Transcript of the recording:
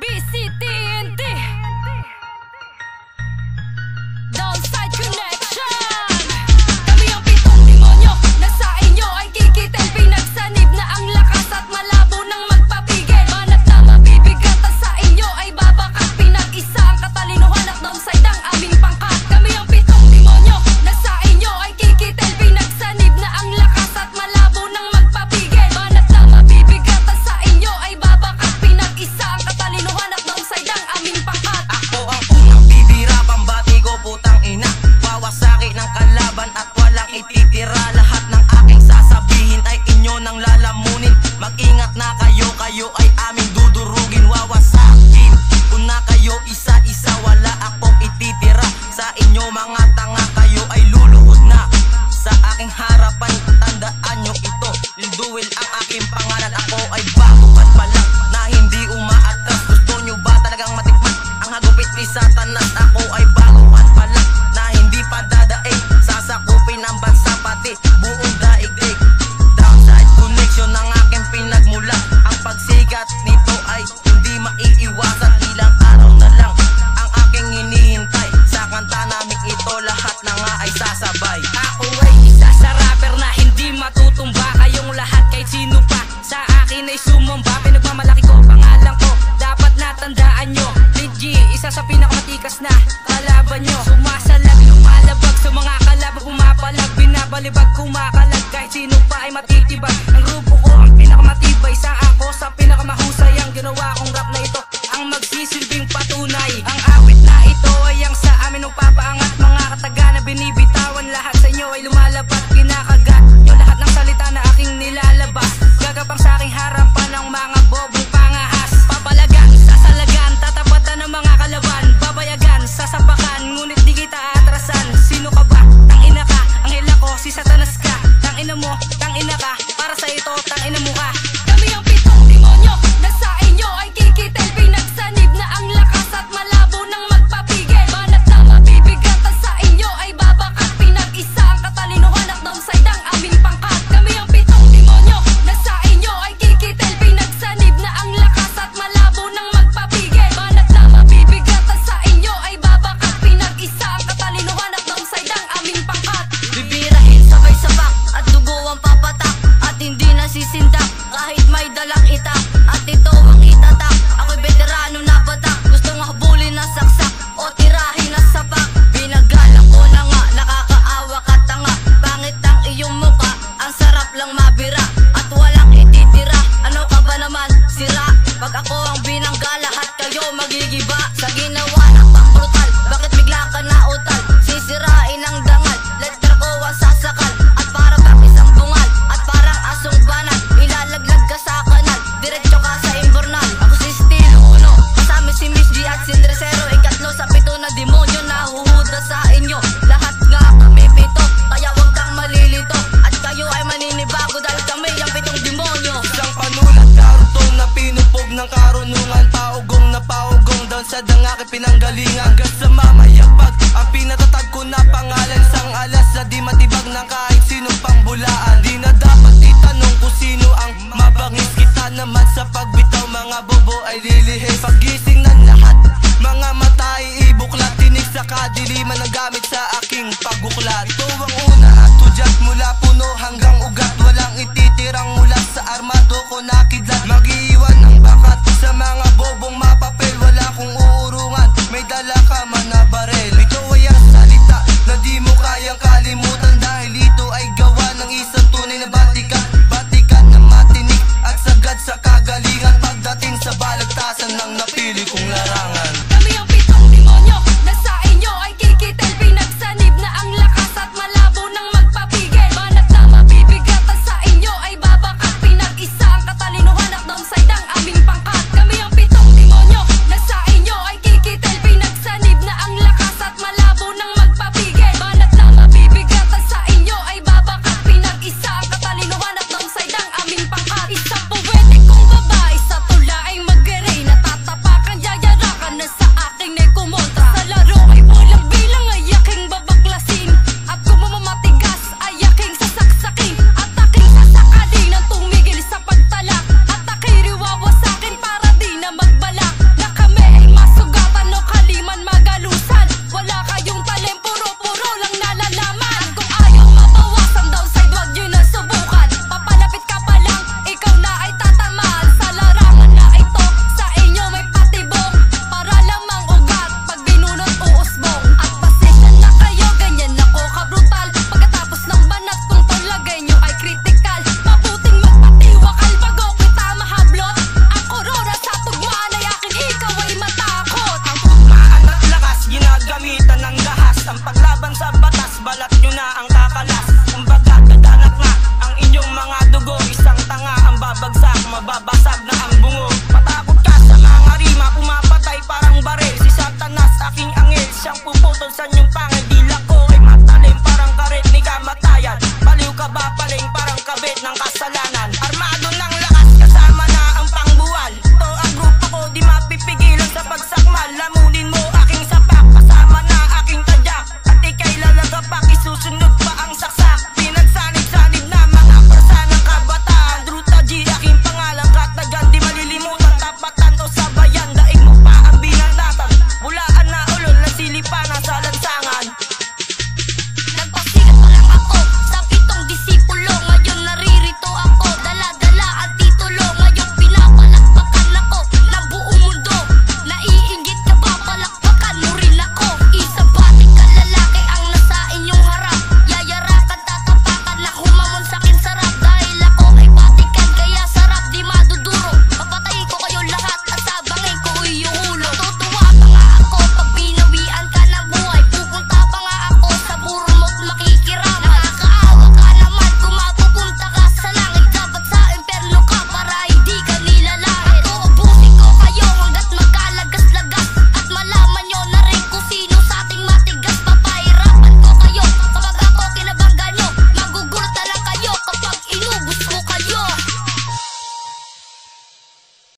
BCT ng kalaban at walang ititira. Lang nyo. Legit, isa sa pinakamatikas na kalaban nyo. Sisindak kahit may dalang itak na nagamit sa aking pagbuklat Ito ang una at hudyat mula puno hanggang ugat. Walang ititirang mula sa armado ko nakidlat. Magiiwan ng bakat sa mga bobong mapapel. Wala kong uurungan, may dala ka man na barel. Ito ay ang salita na di mo kayang kalimutan Dahil ito ay gawa ng isang tunay na batikan Batikan na matinik at sagad sa kagalingan. Pagdating sa balagtasan ng napili kong larangan.